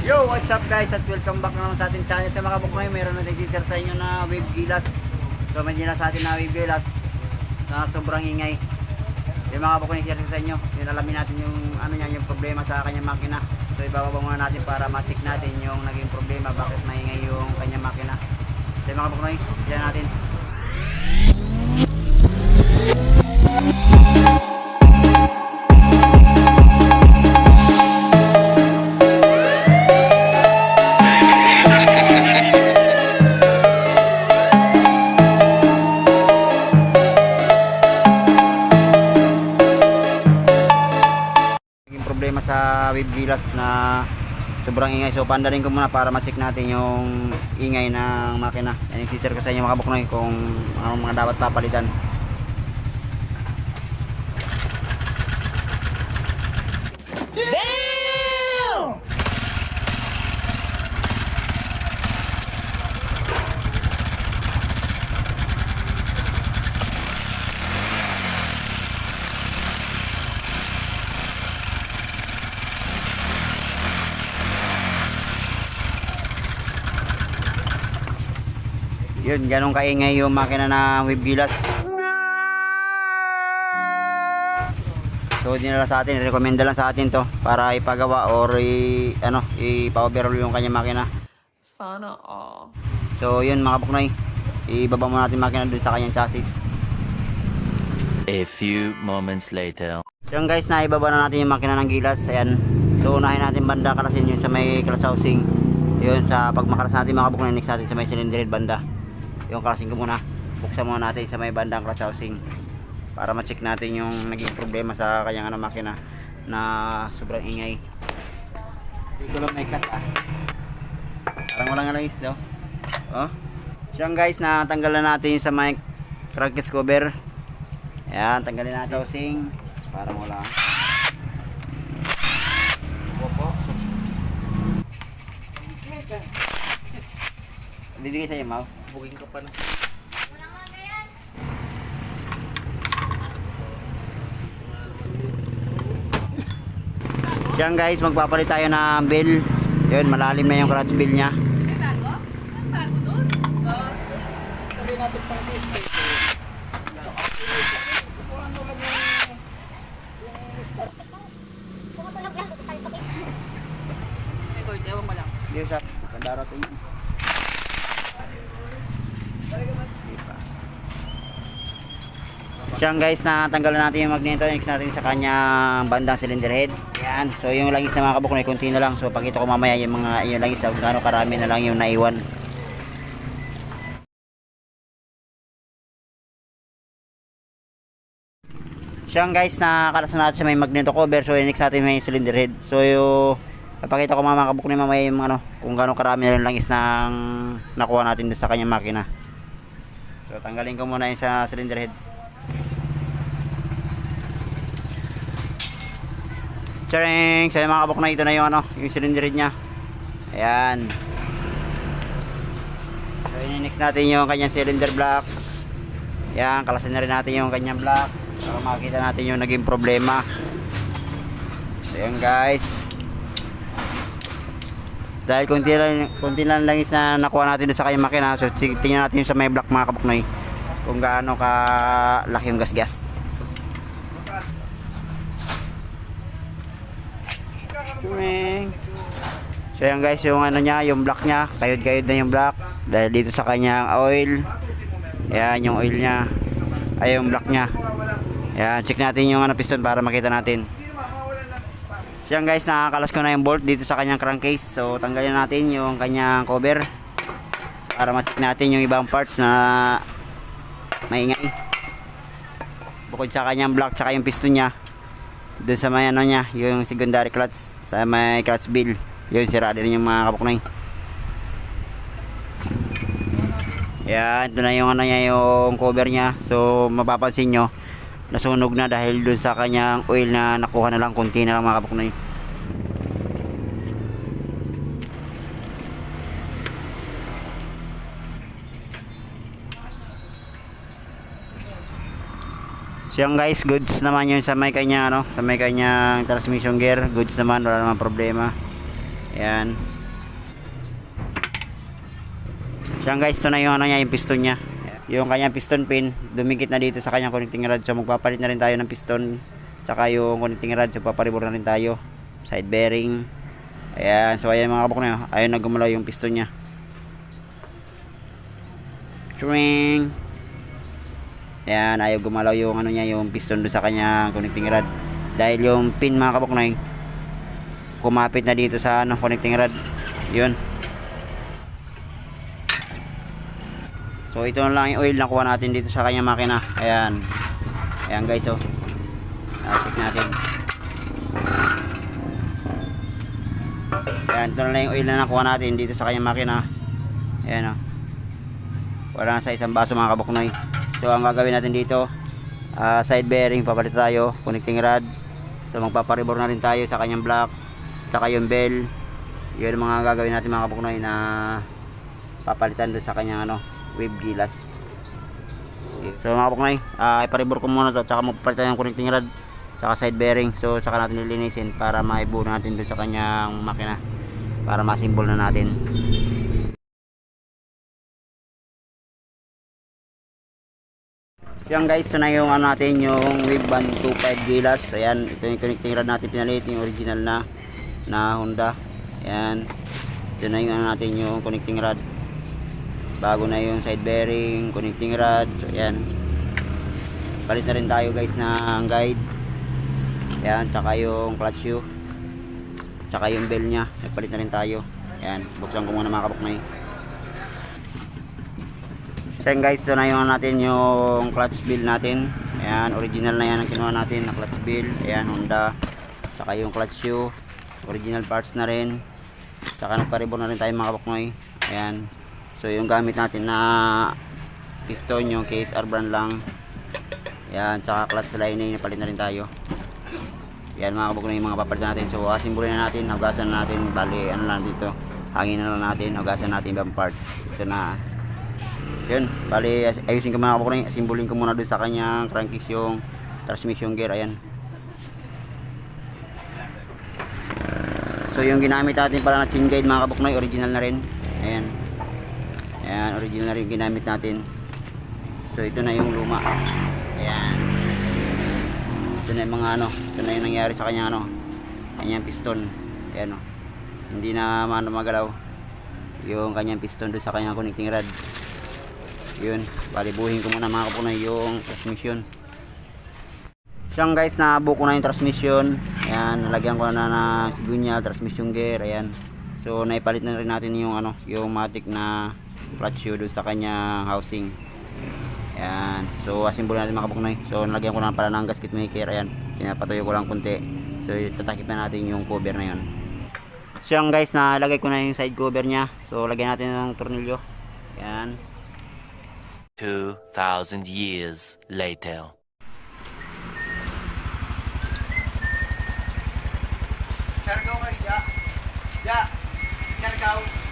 Yo, what's up guys at welcome back na naman sa ating channel. Sa mga buknoy, meron na nag-share sa inyo na wave gilas. So may nila sa atin na wave gilas na sobrang ingay. Yung mga buknoy share sa inyo, yun alamin natin yung ano niya, yung problema sa kanyang makina. So ibababa muna natin para ma-check natin yung naging problema, bakit maingay yung kanyang makina. So yung mga buknoy, share natin. Wave gilas na sobrang ingay. So pandarin ko muna para ma-check natin yung ingay ng makina. Yan yung sisir ko sa inyo mga buknoy kung anong mga dapat papalitan. Yun, ganun kaingay yung makina na wave gilas. So dinala sa atin, recommenda lang sa atin to para ipagawa or i, ano, ipa-overhaul yung kanya makina. Sana all. So yun mga buknoy, ibaba muna natin makina dun sa kanyang chassis. A few moments later. Yung guys, naibaba na natin yung makina ng gilas. Ayan. So unahin natin banda kalasin yun sa may clutch housing. Yun sa pag makalas natin mga buknoy, next natin sa may cylinder head banda. Yung kalasin ko muna. Buksan muna natin sa may bandang clutch housing. Para ma-check natin yung naging problema sa kanyang ano, makina na sobrang ingay. Hindi ko lang may cut ah. Parang walang alayis daw. Oh. Siyang guys, natanggalan natin sa may crankcase cover. Ayan, tanggalin natin housing para wala. Bibigay sa'yo, Mau. Buging ka pa na. Yan guys, magpapalit tayo ng bill. Yun, malalim na yung clutch bill niya. Pumutulog lang sa likod. Record, pandarating. Siyan guys, natanggalan natin yung magneto. Next natin sa kanyang bandang cylinder head. Yan. So yung langis na mga kabuknoy, konti na lang. So pakita ko mamaya yung mga yung langis. Kung gaano karami na lang yung naiwan. Siyan guys, nakakalas na natin sa may magneto cover. So next natin may cylinder head. So yung Papakita ko mga kabuknoy mamaya yung ano, kung gaano karami na yung langis ng nakuha natin sa kanyang makina. So tanggalin ko muna yung sa cylinder head. Charing! Sa mga kabuknoy, ito na yung ano, yung cylinder head niya. Ayan. So yun, next natin yung kanyang cylinder block. Ayan, kalasin na rin natin yung kanyang block para makita natin yung naging problema. So yan guys dahil konti lang, konti lang langis na nakuha natin doon sa kanyang makina. So tingnan natin sa may block mga kabuknoy kung gaano ka laki yung gasgas. Tuwing. so yan guys yung ano niya yung block niya kayod kayod na yung block. Dahil dito sa kanyang oil. Yan yung oil niya. Ay yung block niya. Yan check natin yung ano piston para makita natin yan guys, nakakalas ko na yung bolt dito sa kanyang crankcase. So tanggalin natin yung kanyang cover para ma-check natin yung ibang parts na maingay. Bukod sa kanyang block tsaka yung piston niya. Doon sa may ano niya, yung secondary clutch sa may clutch bill. Yun sira din yung mga kapuknoy. Yan, ito na yung ano niya, yung cover niya. So mapapansin nyo, nasunog na dahil dun sa kanyang oil na nakuha na lang konti na lang mga kabuknoy So yung guys, goods naman yun sa may kanya ano, sa may kanyang transmission gear, goods naman, wala naman problema. Ayan. So yung guys, ito na yung ano niya, yung piston niya. Yung kanyang piston pin, dumikit na dito sa kanyang connecting rod. So magpapalit na rin tayo ng piston. Tsaka yung connecting rod, so paparibor na rin tayo. Side bearing. Ayan, so ayan mga kabok na yun. Ayun na yung piston niya. Tring. Ayan, ayaw gumalaw yung ano niya, yung piston doon sa kanyang connecting rod. Dahil yung pin mga kabok na yun, kumapit na dito sa ano, connecting rod. Yun. So ito na lang yung oil na kuha natin dito sa kanyang makina. Ayan. Ayan guys oh. Check natin. Ayan, ito na lang yung oil na nakuha natin dito sa kanyang makina. Ayan oh. Wala na sa isang baso mga kabuknoy. So ang gagawin natin dito, ah, side bearing, papalit tayo, connecting rod. So magpaparibor na rin tayo sa kanyang block, saka yung bell. Yun mga gagawin natin mga kabuknoy na papalitan doon sa kanyang ano, wave gilas. So mga kapaknay, uh, iparibor ko muna to tsaka magpapalitan yung connecting rod tsaka side bearing. So saka natin lilinisin para maibuo natin doon sa kanyang makina para masimbol na natin. Yan guys, ito na yung ano natin yung wave band 25 gilas. Ayan, ito yung connecting rod natin pinalit yung original na na Honda. Ayan. Ito na yung ano natin yung connecting rod bago na yung side bearing, connecting rod, so yan. Palit na rin tayo guys ng guide. Yan, tsaka yung clutch shoe. Tsaka yung bell niya, nagpalit na rin tayo. Yan, buksan ko muna mga kabuknay. Yan guys, ito na yung natin yung clutch bill natin. Ayan, original na yan ang kinuha natin na clutch bill. Ayan, Honda. Tsaka yung clutch shoe. Original parts na rin. Tsaka nagparibon na rin tayo mga kabuknoy. Ayan. So yung gamit natin na piston yung KSR brand lang. Yan, tsaka clutch lining napalit na rin tayo. Yan mga na yung mga papalit natin. So asimbulin na natin, hugasan na natin, bali ano lang dito. Hangin na lang natin, hugasan natin ibang parts. Ito na. Yun, bali ayusin ko mga kabuk na asimbulin ko muna doon sa kanyang crankcase yung transmission gear. Ayan. So yung ginamit natin para na chain guide mga kabuknoy, original na rin. Ayan. Ayan, original na rin ginamit natin. So ito na yung luma. Ayan. Ito na yung mga ano, ito na yung nangyari sa kanya ano, kanyang piston. Ayan o. Hindi na ano magalaw yung kanyang piston doon sa kanyang connecting rod. Yun, balibuhin ko muna mga kapunay yung transmission. Siyang guys, nabuo ko na yung transmission. Ayan, nalagyan ko na ng sigunya, transmission gear, ayan. So naipalit na rin natin yung ano, yung matic na clutch shoe doon sa kanyang housing. Ayan. So asimbol natin mga kabuknoy. So nalagyan ko na pala ng gasket maker. Ayan. Pinapatuyo ko lang kunti. So tatakip na natin yung cover na yun. So yan guys, nalagay ko na yung side cover niya. So lagyan natin ng tornilyo. Ayan. 2,000 years later. Siargaw kayo, Ja. Ja. Siargaw.